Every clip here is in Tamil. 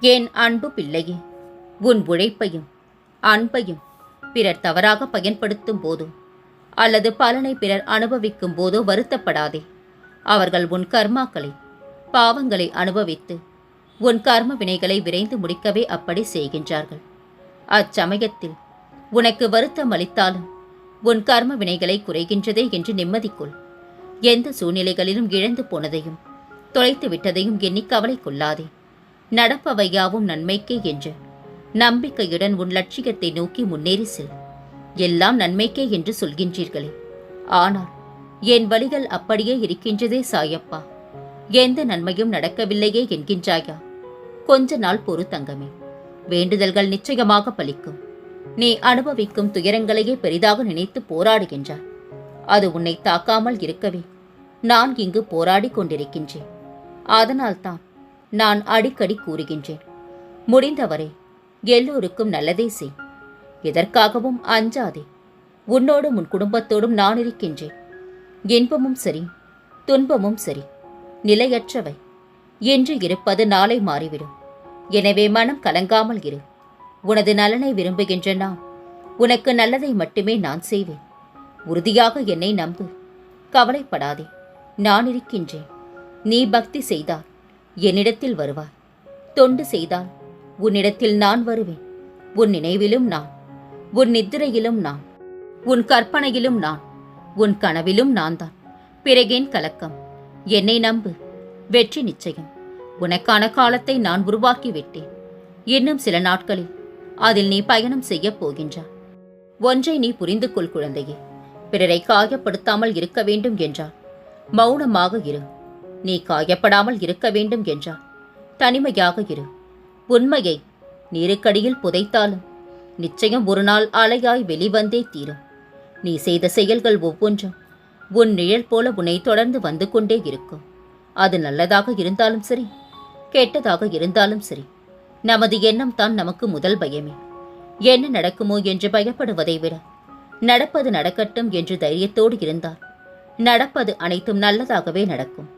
என் அன்பு பிள்ளையே? உன் உழைப்பையும் அன்பையும் பிறர் தவறாக பயன்படுத்தும் போதோ அல்லது பலனை பிறர் அனுபவிக்கும் போதோ வருத்தப்படாதே. அவர்கள் உன் கர்மாக்களை பாவங்களை அனுபவித்து உன் கர்ம வினைகளை விரைந்து முடிக்கவே அப்படி செய்கின்றார்கள். அச்சமயத்தில் உனக்கு வருத்தம் அளித்தாலும் உன் கர்ம வினைகளை குறைகின்றதே என்று நிம்மதிக்குள் எந்த சூழ்நிலைகளிலும் இழந்து போனதையும் தொலைத்து விட்டதையும் எண்ணி கவலை கொள்ளாதே. நடப்பவையாவும் நன்மைக்கே என்று. நம்பிக்கையுடன் உன் லட்சியத்தை நோக்கி முன்னேறி செல். எல்லாம் நன்மைக்கே என்று சொல்கின்றீர்களே. ஆனால் என் வழிகள் அப்படியே இருக்கின்றதே சாயப்பா. எந்த நன்மையும் நடக்கவில்லையே என்கின்றாயா? கொஞ்ச நாள் பொறு தங்கமே. வேண்டுதல்கள் நிச்சயமாக பலிக்கும். நீ அனுபவிக்கும் துயரங்களையே பெரிதாக நினைத்து போராடுகின்றாய் அது உன்னை தாக்காமல் இருக்கவே. நான் இங்கு போராடிக் கொண்டிருக்கின்றேன். அதனால்தான் நான் அடிக்கடி கூறுகின்றேன். முடிந்தவரை எல்லோருக்கும் நல்லதே செய். எதற்காகவும் அஞ்சாதே. உன்னோடும் உன் குடும்பத்தோடும் நான் இருக்கின்றேன். இன்பமும் சரி துன்பமும் சரி நிலையற்றவை. என்று இருப்பது நாளை மாறிவிடும். எனவே மனம் கலங்காமல் இரு. உனது நலனை விரும்புகின்ற நான் உனக்கு நல்லதை மட்டுமே நான் செய்வேன். உறுதியாக என்னை நம்பு. கவலைப்படாதே. நான் இருக்கின்றேன். நீ பக்தி செய்தால் என்னிடத்தில் வருவாய் தொண்டு செய்தால் உன்னிடத்தில் நான் வருவேன். உன் நினைவிலும் நான். உன் நித்திரையிலும் நான். உன் கற்பனையிலும் நான். உன் கனவிலும் நான் தான் பிறகேன் கலக்கம். என்னை நம்பு. வெற்றி நிச்சயம். உனக்கான காலத்தை நான் உருவாக்கி விட்டேன் இன்னும் சில நாட்களில் அதில் நீ பயணம் செய்யப் போகின்றாய் ஒன்றை நீ புரிந்து கொள் குழந்தையே. பிறரை காயப்படுத்தாமல் இருக்க வேண்டும் என்றால் மௌனமாக இரு. நீ காயப்படாமல் இருக்க வேண்டும் என்றால் தனிமையாக இரு. உண்மையை நீருக்கடியில் புதைத்தாலும் நிச்சயம் ஒரு நாள் அலையாய் வெளிவந்தே தீரும். நீ செய்த செயல்கள் ஒவ்வொன்றும் உன் நிழல் போல உன்னை தொடர்ந்து வந்து கொண்டே இருக்கும். அது நல்லதாக இருந்தாலும் சரி கெட்டதாக இருந்தாலும் சரி நமது எண்ணம் தான் நமக்கு முதல் பயமே. என்ன நடக்குமோ என்று பயப்படுவதை விட நடப்பது நடக்கட்டும் என்று தைரியத்தோடு இருந்தால் நடப்பது அனைத்தும் நல்லதாகவே நடக்கும்.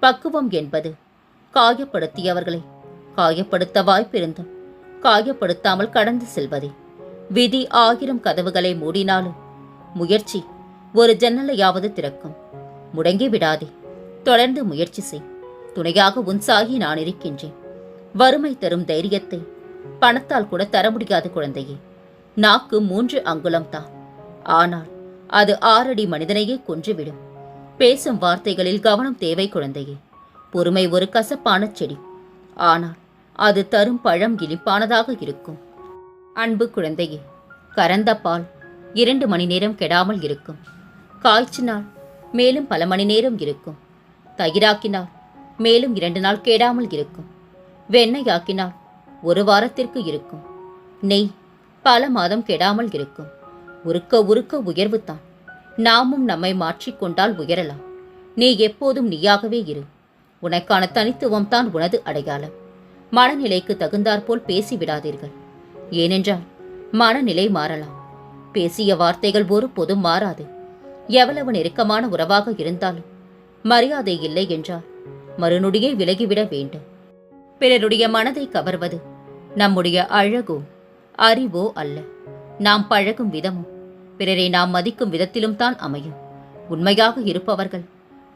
பக்குவம் என்பது. காயப்படுத்தியவர்களை காயப்படுத்த வாய்ப்பிருந்தும் காயப்படுத்தாமல் கடந்து செல்வதே. விதி ஆயிரம் கதவுகளை மூடினாலும் முயற்சி ஒரு ஜன்னலையாவது திறக்கும். முடங்கி விடாதே தொடர்ந்து முயற்சி செய். துணையாக உன் சாகி நான் இருக்கின்றேன். வறுமை தரும் தைரியத்தை பணத்தால் கூட தர முடியாது குழந்தையே. நாக்கு மூன்று அங்குலம்தான். ஆனால் அது ஆறடி மனிதனையே கொன்றுவிடும். பேசும் வார்த்தைகளில் கவனம் தேவை குழந்தையே. பொறுமை ஒரு கசப்பான செடி. ஆனால் அது தரும் பழம் இனிப்பானதாக இருக்கும். அன்பு குழந்தையே கறந்த பால் இரண்டு மணி நேரம் கெடாமல் இருக்கும். காய்ச்சினால் மேலும் பல மணி நேரம் இருக்கும். தயிராக்கினால் மேலும் இரண்டு நாள் கெடாமல் இருக்கும். வெண்ணெயாக்கினால் ஒரு வாரத்திற்கு இருக்கும். நெய் பல மாதம் கெடாமல் இருக்கும். உருக்க உருக்க உயர்வு தான். நாமும் நம்மை மாற்றிக்கொண்டால் உயரலாம். நீ எப்போதும் நீயாகவே இரு. உனக்கான தனித்துவம் தான் உனது அடையாளம். மனநிலைக்கு தகுந்தாற்போல் பேசிவிடாதீர்கள் ஏனென்றால் மனநிலை மாறலாம். பேசிய வார்த்தைகள் ஒருபோதும் மாறாது. எவ்வளவு நெருக்கமான உறவாக இருந்தாலும் மரியாதை இல்லை என்றால் மறுநொடியே விலகிவிட வேண்டும். பிறருடைய மனதை கவர்வது நம்முடைய அழகோ அறிவோ அல்ல. நாம் பழகும் விதமும் பிறரை நாம் மதிக்கும் விதத்திலும் தான் அமையும். உண்மையாக இருப்பவர்கள்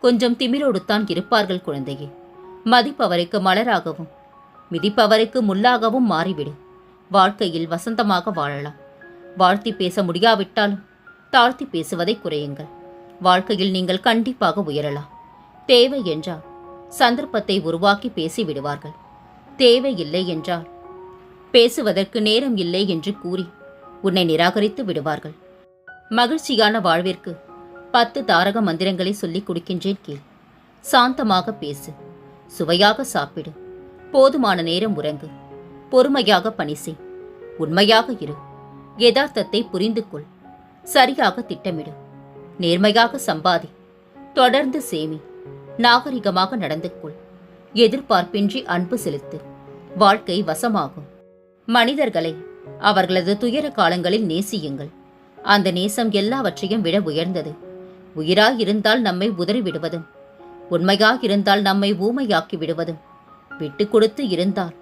கொஞ்சம் திமிரோடு தான் இருப்பார்கள் குழந்தையே. மதிப்பவருக்கு மலராகவும் மிதிப்பவருக்கு முள்ளாகவும் மாறிவிடும் வாழ்க்கையில் வசந்தமாக வாழலாம். வாழ்த்தி பேச முடியாவிட்டாலும் தாழ்த்தி பேசுவதை குறையுங்கள். வாழ்க்கையில் நீங்கள் கண்டிப்பாக உயரலாம். தேவை என்றால் சந்தர்ப்பத்தை உருவாக்கி பேசி விடுவார்கள் தேவை இல்லை என்றால் பேசுவதற்கு நேரம் இல்லை என்று கூறி உன்னை நிராகரித்து விடுவார்கள். மகிழ்ச்சியான வாழ்விற்கு பத்து தாரக மந்திரங்களை சொல்லிக் கொடுக்கின்றேன் கீழ் சாந்தமாக பேசு. சுவையாக சாப்பிடு. போதுமான நேரம் உறங்கு. பொறுமையாக பணி செய். உண்மையாக இரு. யதார்த்தத்தை புரிந்து கொள். சரியாக திட்டமிடு. நேர்மையாக சம்பாதி. தொடர்ந்து சேமி. நாகரிகமாக நடந்து கொள். எதிர்பார்ப்பின்றி அன்பு செலுத்து. வாழ்க்கை வசமாகும். மனிதர்களை அவர்களது துயர காலங்களில் நேசியுங்கள். அந்த நேசம் எல்லாவற்றையும் விட உயர்ந்தது. உயிராய் இருந்தால் நம்மை உதறி விடுவதும் உண்மையாக இருந்தால் நம்மை ஊமையாக்கி விடுவதும் விட்டு கொடுத்து இருந்தால்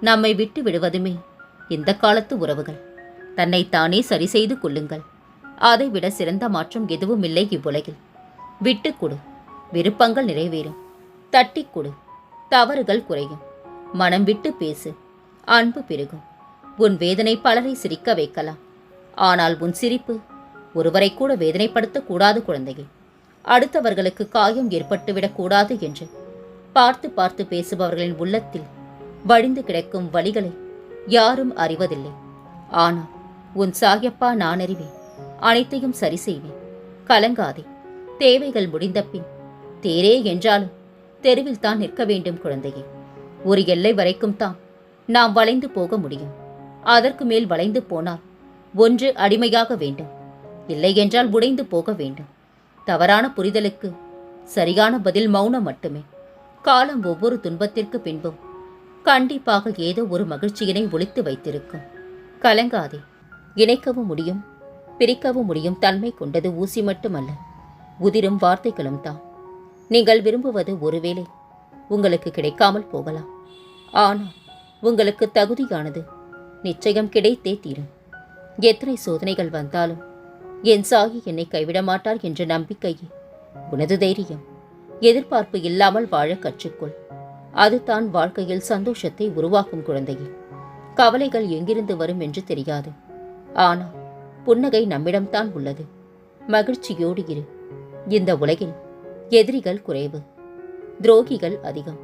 நம்மை விட்டு விடுவதுமே இந்த காலத்து உறவுகள். தன்னை தானே சரி செய்து கொள்ளுங்கள். அதைவிட சிறந்த மாற்றம் எதுவும் இல்லை இவ்வுலகில். விட்டு கொடு. விருப்பங்கள் நிறைவேறும். தட்டிக் கொடு. தவறுகள் குறையும். மனம் விட்டு பேசு. அன்பு பெருகும். உன் வேதனை பலரை சிரிக்க வைக்கலாம். ஆனால் உன் சிரிப்பு ஒருவரை கூட வேதனைப்படுத்தக்கூடாது அடுத்தவர்களுக்கு காயம் ஏற்பட்டுவிடக்கூடாது என்று பார்த்து பார்த்து பேசுபவர்களின் உள்ளத்தில் வழிந்து கிடக்கும் வழிகளை யாரும் அறிவதில்லை. ஆனால் உன் சாயப்பா நான் அறிவேன். அனைத்தையும் சரி செய்வேன். கலங்காதே. தேவைகள் முடிந்த பின் தேரே என்றாலும் தெருவில் தான் நிற்க வேண்டும் குழந்தையே. ஒரு எல்லை வரைக்கும் தான் நாம் வளைந்து போக முடியும். அதற்கு மேல் வளைந்து போனால் ஒன்று அடிமையாக வேண்டும். இல்லை என்றால் உடைந்து போக வேண்டும். தவறான புரிதலுக்கு சரியான பதில் மௌனம் மட்டுமே. காலம் ஒவ்வொரு துன்பத்திற்கு பின்பும் கண்டிப்பாக ஏதோ ஒரு மகிழ்ச்சியினை ஒழித்து வைத்திருக்கும். கலங்காதே. இணைக்கவும் முடியும் பிரிக்கவும் முடியும் தன்மை கொண்டது ஊசி மட்டுமல்ல. உதிரும் வார்த்தைகளும் தான். நீங்கள் விரும்புவது ஒருவேளை உங்களுக்கு கிடைக்காமல் போகலாம். ஆனால் உங்களுக்கு தகுதியானது நிச்சயம் கிடைத்தே தீரும். எத்தனை சோதனைகள் வந்தாலும் என் சாகி என்னை கைவிட மாட்டார் என்ற நம்பிக்கையே. உனது தைரியம். எதிர்பார்ப்பு இல்லாமல் வாழ கற்றுக்கொள். அதுதான் வாழ்க்கையில் சந்தோஷத்தை உருவாக்கும் குழந்தையே. கவலைகள் எங்கிருந்து வரும் என்று தெரியாது. ஆனால் புன்னகை நம்மிடம்தான் உள்ளது. மகிழ்ச்சியோடு இரு. இந்த உலகில் எதிரிகள் குறைவு. துரோகிகள் அதிகம்.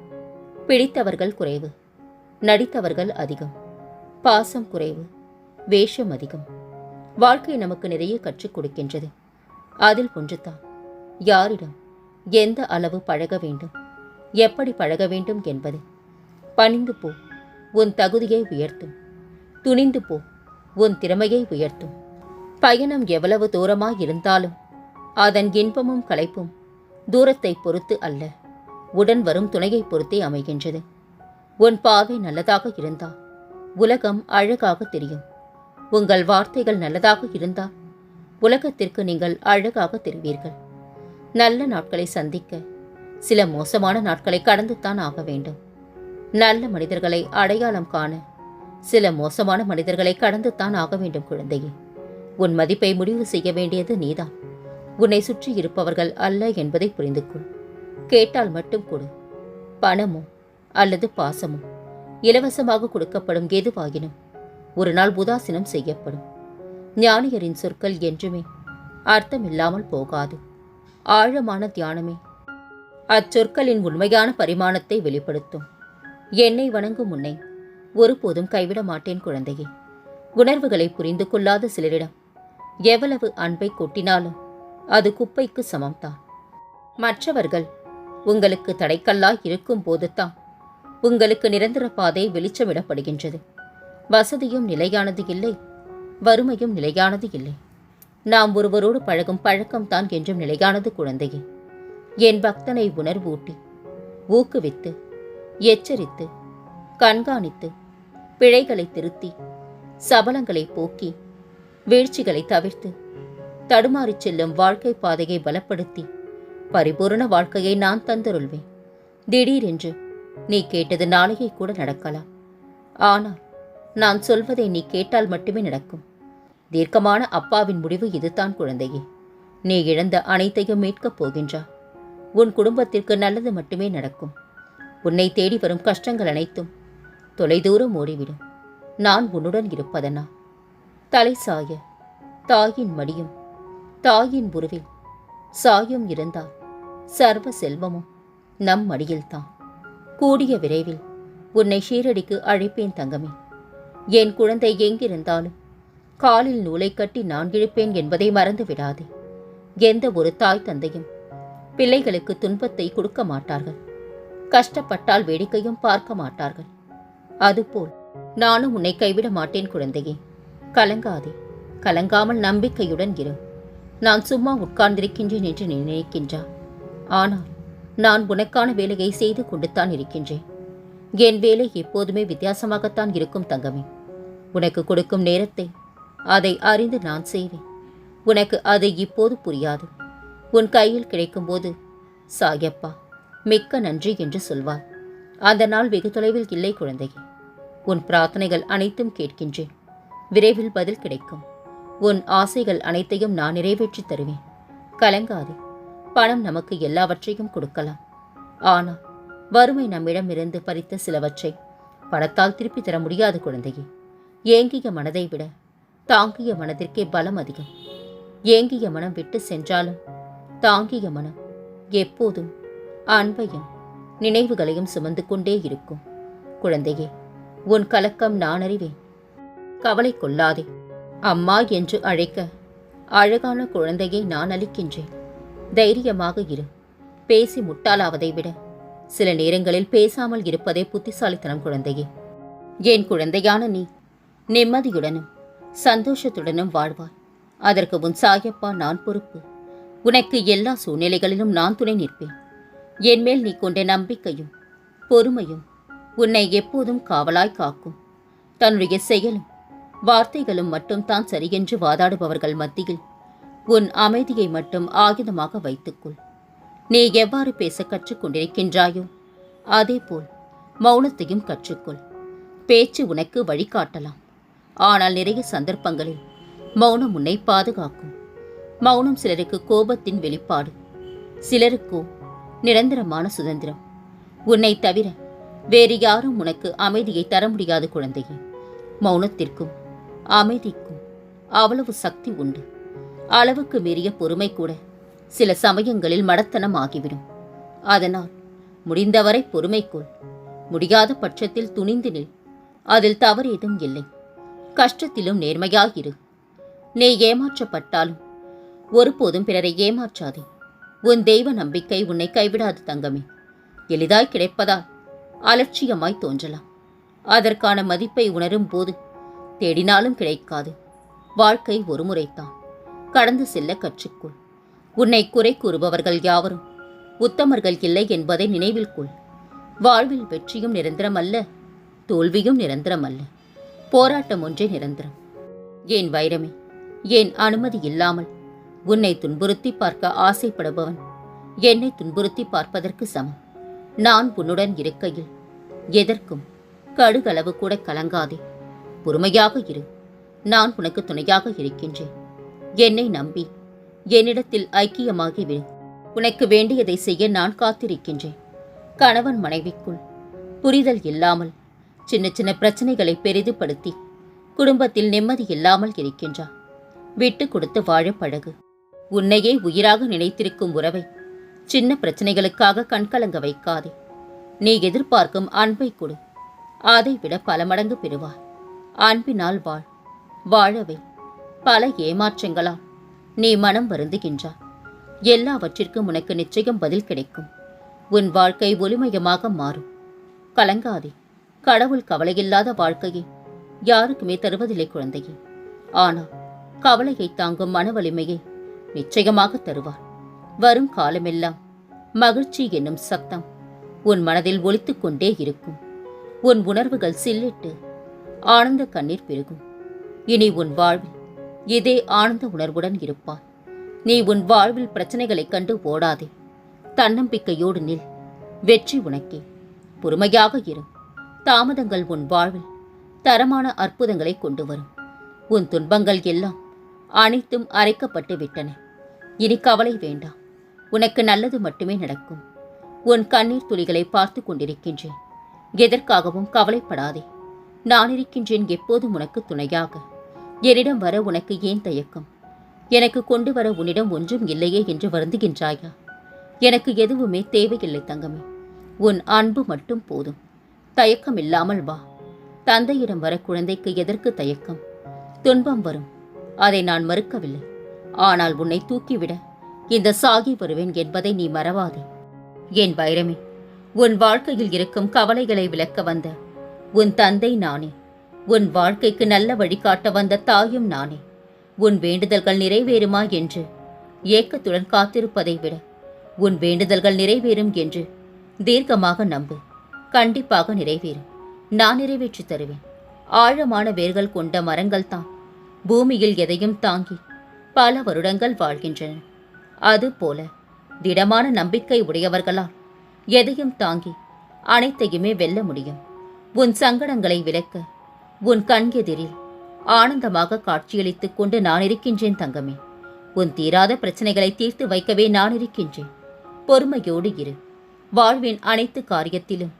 பிடித்தவர்கள் குறைவு. நடித்தவர்கள் அதிகம். பாசம் குறைவு. வேஷம் அதிகம். வாழ்க்கை நமக்கு நிறைய கற்றுக் கொடுக்கின்றது. அதில் ஒன்றுதான். யாரிடம் எந்த அளவு பழக வேண்டும்? எப்படி பழக வேண்டும் என்பது. பணிந்து போ. உன் தகுதியை உயர்த்தும். துணிந்து போ. உன் திறமையை உயர்த்தும். பயணம் எவ்வளவு தூரமாக இருந்தாலும் அதன் இன்பமும் களைப்பும் தூரத்தை பொறுத்து அல்ல. உடன் வரும் துணையை பொறுத்தே அமைகின்றது. உன் பாவை நல்லதாக இருந்தால் உலகம் அழகாக தெரியும். உங்கள் வார்த்தைகள் நல்லதாக இருந்தால் உலகத்திற்கு நீங்கள் அழகாக தெரிவீர்கள். நல்ல நாட்களை சந்திக்க சில மோசமான நாட்களை கடந்துத்தான் ஆக வேண்டும். நல்ல மனிதர்களை அடையாளம் காண சில மோசமான மனிதர்களை கடந்துத்தான் ஆக வேண்டும் குழந்தையே. உன் மதிப்பை முடிவு செய்ய வேண்டியது நீதான். உன்னை சுற்றி இருப்பவர்கள் அல்ல என்பதை புரிந்து கொள் கேட்டால் மட்டும் கொடு. பணமோ அல்லது பாசமோ இலவசமாக கொடுக்கப்படும் எதுவாகினும் ஒரு நாள் உதாசீனம் செய்யப்படும். ஞானியரின் சொற்கள் என்றுமே அர்த்தமில்லாமல் போகாது. ஆழமான தியானமே அச்சொற்களின் உண்மையான பரிமாணத்தை வெளிப்படுத்தும். என்னை வணங்கும் உன்னை ஒருபோதும் கைவிட மாட்டேன் குழந்தையே. உணர்வுகளை புரிந்து கொள்ளாத சிலரிடம் எவ்வளவு அன்பை கொட்டினாலும் அது குப்பைக்கு சமம்தான். மற்றவர்கள் உங்களுக்கு தடைக்கல்லாய் இருக்கும் போதுதான் உங்களுக்கு நிரந்தர பாதை வெளிச்சமிடப்படுகின்றது. வசதியும் நிலையானது இல்லை. வறுமையும் நிலையானது இல்லை. நாம் ஒருவரோடு பழகும் பழக்கம்தான் என்றும் நிலையானது குழந்தையே. என் பக்தனை உணர்வூட்டி ஊக்குவித்து எச்சரித்து கண்காணித்து பிழைகளை திருத்தி சபலங்களை போக்கி வீழ்ச்சிகளை தவிர்த்து தடுமாறிச் செல்லும் வாழ்க்கை பாதையை பலப்படுத்தி பரிபூரண வாழ்க்கையை நான் தந்தருள்வேன். திடீரென்று நீ கேட்டது நாளையே கூட நடக்கலாம். ஆனால் நான் சொல்வதை நீ கேட்டால் மட்டுமே நடக்கும். தீர்க்கமான அப்பாவின் முடிவு இதுதான் குழந்தையே. நீ இழந்த அனைத்தையும் மீட்கப் போகின்றா. உன் குடும்பத்திற்கு நல்லது மட்டுமே நடக்கும். உன்னை தேடி வரும் கஷ்டங்கள் அனைத்தும் தொலைதூரம் ஓடிவிடும். நான் உன்னுடன் இருப்பதனா? தலை சாய. தாயின் மடியும். தாயின் உருவில். சாயும் இருந்தால் சர்வ செல்வமும் நம் மடியில்தான். கூடிய விரைவில் உன்னை ஷீரடிக்கு அழைப்பேன் தங்கமே. என் குழந்தை எங்கிருந்தாலும்? காலில் நூலை கட்டி நான் இழுப்பேன் என்பதை மறந்து விடாதே எந்த ஒரு தாய் தந்தையும் பிள்ளைகளுக்கு துன்பத்தை கொடுக்க மாட்டார்கள். கஷ்டப்பட்டால் வேடிக்கையும் பார்க்க மாட்டார்கள். அதுபோல் நானும் உன்னை கைவிட மாட்டேன் குழந்தையே. கலங்காதே. கலங்காமல் நம்பிக்கையுடன் இரு. நான் சும்மா உட்கார்ந்திருக்கின்றேன் என்று நினைக்கின்றா? ஆனால் நான் உனக்கான வேலையை செய்து கொண்டுத்தான் இருக்கின்றேன். என் வேலை எப்போதுமே வித்தியாசமாகத்தான் இருக்கும் தங்கமே. உனக்கு கொடுக்கும் நேரத்தை அதை அறிந்து நான் செய்வேன். உனக்கு அது இப்போது புரியாது. உன் கையில் கிடைக்கும்போது சாயப்பா மிக்க நன்றி என்று சொல்வார் அந்த நாள் வெகு தொலைவில் இல்லை குழந்தையே. உன் பிரார்த்தனைகள் அனைத்தும் கேட்கின்றேன். விரைவில் பதில் கிடைக்கும். உன் ஆசைகள் அனைத்தையும் நான் நிறைவேற்றித் தருவேன். கலங்காதே. பணம் நமக்கு எல்லாவற்றையும் கொடுக்கலாம். ஆனால் வறுமை நம்மிடமிருந்து பறித்த சிலவற்றை பணத்தால் திருப்பி தர முடியாது குழந்தையே. ஏங்கிய மனதை விட தாங்கிய மனதிற்கே பலம் அதிகம். ஏங்கிய மனம் விட்டு சென்றாலும் தாங்கிய மனம் எப்போதும் அன்பையும் நினைவுகளையும் சுமந்து கொண்டே இருக்கும். குழந்தையே உன் கலக்கம் நான் அறிவேன் கவலை கொள்ளாதே. அம்மா என்று அழைக்க அழகான குழந்தையை நான் அளிக்கின்றேன். தைரியமாக இரு. பேசி முட்டாளாவதை விட சில நேரங்களில் பேசாமல் இருப்பதே புத்திசாலித்தனம் குழந்தையே. என் குழந்தையான நீ நிம்மதியுடனும் சந்தோஷத்துடனும் வாழ்வாய். அதற்கு உன் சாயப்பா நான் பொறுப்பு. உனக்கு எல்லா சூழ்நிலைகளிலும் நான் துணை நிற்பேன். என்மேல் நீ கொண்ட நம்பிக்கையும் பொறுமையும் உன்னை எப்போதும் காவலாய் காக்கும். தன்னுடைய செயலும் வார்த்தைகளும் மட்டும் தான் சரியென்று வாதாடுபவர்கள் மத்தியில் உன் அமைதியை மட்டும் ஆயுதமாக வைத்துக்கொள். நீ எவ்வாறு பேச கற்றுக்கொண்டிருக்கின்றாயோ அதேபோல் மௌனத்தையும் கற்றுக்கொள். பேச்சு உனக்கு வழிகாட்டலாம். ஆனால் நிறைய சந்தர்ப்பங்களில் மௌனம் உன்னை பாதுகாக்கும். மௌனம் சிலருக்கு கோபத்தின் வெளிப்பாடு. சிலருக்கோ நிரந்தரமான சுதந்திரம். உன்னை தவிர வேறு யாரும் உனக்கு அமைதியை தர முடியாது குழந்தையே. மௌனத்திற்கும் அமைதிக்கும் அவ்வளவு சக்தி உண்டு. அளவுக்கு மீறிய பொறுமை கூட சில சமயங்களில் மடத்தனம் ஆகிவிடும். அதனால் முடிந்தவரை பொறுமைக்குள் முடியாத பட்சத்தில் துணிந்து நில். அதில் தவறேதும் இல்லை. கஷ்டத்திலும் நேர்மையாயிரு நீ ஏமாற்றப்பட்டாலும் ஒருபோதும் பிறரை ஏமாற்றாதே. உன் தெய்வ நம்பிக்கை உன்னை கைவிடாது தங்கமே. எளிதாய் கிடைப்பதால் அலட்சியமாய் தோன்றலாம். அதற்கான மதிப்பை உணரும் போது தேடினாலும் கிடைக்காது. வாழ்க்கை ஒருமுறைத்தான் கடந்து செல்ல கற்றுக்கொள். உன்னை குறை கூறுபவர்கள் யாவரும் உத்தமர்கள் இல்லை என்பதை நினைவில் கொள். வாழ்வில் வெற்றியும் நிரந்தரமல்ல தோல்வியும் நிரந்தரமல்ல. போராட்டம் ஒன்றே நிரந்தரம். ஏன் வைரமே ஏன் அனுமதி இல்லாமல்? உன்னை துன்புறுத்தி பார்க்க ஆசைப்படுபவன் என்னை துன்புறுத்தி பார்ப்பதற்கு சமம். நான் உன்னுடன் இருக்கையில் எதற்கும் கடுகளவு கூட கலங்காதே. பொறுமையாக இரு நான் உனக்கு துணையாக இருக்கின்றேன். என்னை நம்பி என்னிடத்தில் ஐக்கியமாகிவிடு உனக்கு வேண்டியதை செய்ய நான் காத்திருக்கின்றேன். கணவன் மனைவிக்குள் புரிதல் இல்லாமல் சின்ன சின்ன பிரச்சனைகளை பெரிதுபடுத்தி குடும்பத்தில் நிம்மதி இல்லாமல் இருக்கின்றார். விட்டு கொடுத்து வாழ பழகு உன்னையே உயிராக நினைத்திருக்கும் உறவை சின்ன பிரச்சனைகளுக்காக கண்கலங்க வைக்காதே. நீ எதிர்பார்க்கும் அன்பை கொடு. அதை விட பல மடங்கு பெறுவாய். அன்பினால் வாழ். வாழவே. பல ஏமாற்றங்களால் நீ மனம் வருந்துகின்றாய். எல்லாவற்றிற்கும் உனக்கு நிச்சயம் பதில் கிடைக்கும். உன் வாழ்க்கை ஒளிமயமாக மாறும். கலங்காதே. கடவுள் கவலையில்லாத வாழ்க்கையை யாருக்குமே தருவதில்லை குழந்தையே. ஆனால் கவலையை தாங்கும் மன வலிமையை நிச்சயமாக தருவார். வரும் காலமெல்லாம் மகிழ்ச்சி என்னும் சத்தம் உன் மனதில் ஒலித்துக் கொண்டே இருக்கும். உன் உணர்வுகள் சில்லிட்டு ஆனந்த கண்ணீர் பெருகும். இனி உன் வாழ்வில் இதே ஆனந்த உணர்வுடன் இருப்பாய். நீ உன் வாழ்வில் பிரச்சனைகளைக் கண்டு ஓடாதே. தன்னம்பிக்கையோடு நில். வெற்றி உனக்கே. பொறுமையாக இரு. தாமதங்கள் உன் வாழ்வில் தரமான அற்புதங்களை கொண்டு வரும் உன் துன்பங்கள் எல்லாம் அனைத்தும் அரைக்கப்பட்டு விட்டன. இனி கவலை வேண்டாம். உனக்கு நல்லது மட்டுமே நடக்கும். உன் கண்ணீர் துளிகளை பார்த்து கொண்டிருக்கின்றேன். எதற்காகவும் கவலைப்படாதே. நான் இருக்கின்றேன் எப்போதும் உனக்கு துணையாக. என்னிடம் வர உனக்கு ஏன் தயக்கம்? எனக்கு கொண்டு வர உன்னிடம் ஒன்றும் இல்லையே என்று வருந்துகின்றாயா? எனக்கு எதுவுமே தேவையில்லை தங்கமே. உன் அன்பு மட்டும் போதும். தயக்கம் இல்லாமல் வா. தந்தையிடம் வர குழந்தைக்கு எதற்கு தயக்கம்? துன்பம் வரும். அதை நான் மறுக்கவில்லை. ஆனால் உன்னை தூக்கிவிட இந்த சாகி வருவேன் என்பதை நீ மறவாதே. என் வைரமே உன் வாழ்க்கையில் இருக்கும் கவலைகளை விளக்க வந்த உன் தந்தை நானே. உன் வாழ்க்கைக்கு நல்ல வழிகாட்ட வந்த தாயும் நானே. உன் வேண்டுதல்கள் நிறைவேறுமா என்று ஏக்கத்துடன் காத்திருப்பதை விட உன் வேண்டுதல்கள் நிறைவேறும் என்று தீர்க்கமாக நம்பு. கண்டிப்பாக நிறைவேறும். நான் நிறைவேற்றி தருவேன். ஆழமான வேர்கள் கொண்ட மரங்கள் தான். பூமியில் எதையும் தாங்கி பல வருடங்கள் வாழ்கின்றன. அதுபோல திடமான நம்பிக்கை உடையவர்களால் எதையும் தாங்கி அனைத்தையுமே வெல்ல முடியும். உன் சங்கடங்களை விலக்க உன் கண் எதிரில் ஆனந்தமாக காட்சியளித்துக் கொண்டு நான் இருக்கின்றேன் தங்கமே. உன் தீராத பிரச்சனைகளை தீர்த்து வைக்கவே நான் இருக்கின்றேன். பொறுமையோடு இரு. வாழ்வின் அனைத்து காரியத்திலும்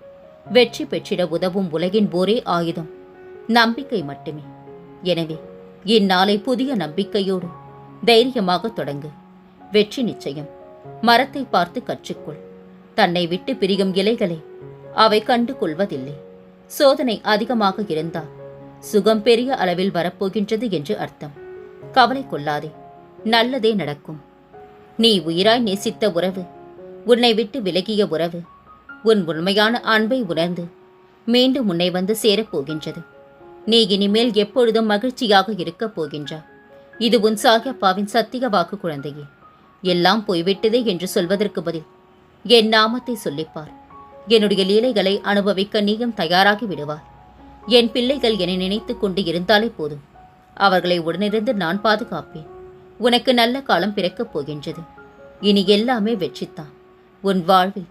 வெற்றி பெற்றிட உதவும் உலகின் ஒரே ஆயுதம் நம்பிக்கை மட்டுமே. எனவே இந்நாளை புதிய நம்பிக்கையோடு தைரியமாக தொடங்கு. வெற்றி நிச்சயம். மரத்தை பார்த்து கற்றுக்கொள். தன்னை விட்டு பிரியும் இலைகளை அவை கண்டு கொள்வதில்லை சோதனை அதிகமாக இருந்தால் சுகம் பெரிய அளவில் வரப்போகின்றது என்று அர்த்தம். கவலை கொள்ளாதே. நல்லதே நடக்கும். நீ உயிராய் நேசித்த உறவு உன்னை விட்டு விலகிய உறவு உன் உண்மையான அன்பை உணர்ந்து மீண்டும் உன்னை வந்து சேரப்போகின்றது. நீ இனிமேல் எப்பொழுதும் மகிழ்ச்சியாக இருக்கப் போகின்றாய் இது உன் சாகியப்பாவின் சத்திய வாக்கு குழந்தையே. எல்லாம் போய்விட்டதே என்று சொல்வதற்கு பதில் என் நாமத்தை சொல்லிப்பார். என்னுடைய லீலைகளை அனுபவிக்க நீயும் தயாராகி விடுவார் என் பிள்ளைகள் என்னை நினைத்து கொண்டு இருந்தாலே போதும். அவர்களை உடனிருந்து நான் பாதுகாப்பேன். உனக்கு நல்ல காலம் பிறக்கப் போகின்றது. இனி எல்லாமே வெற்றித்தான். உன் வாழ்வில்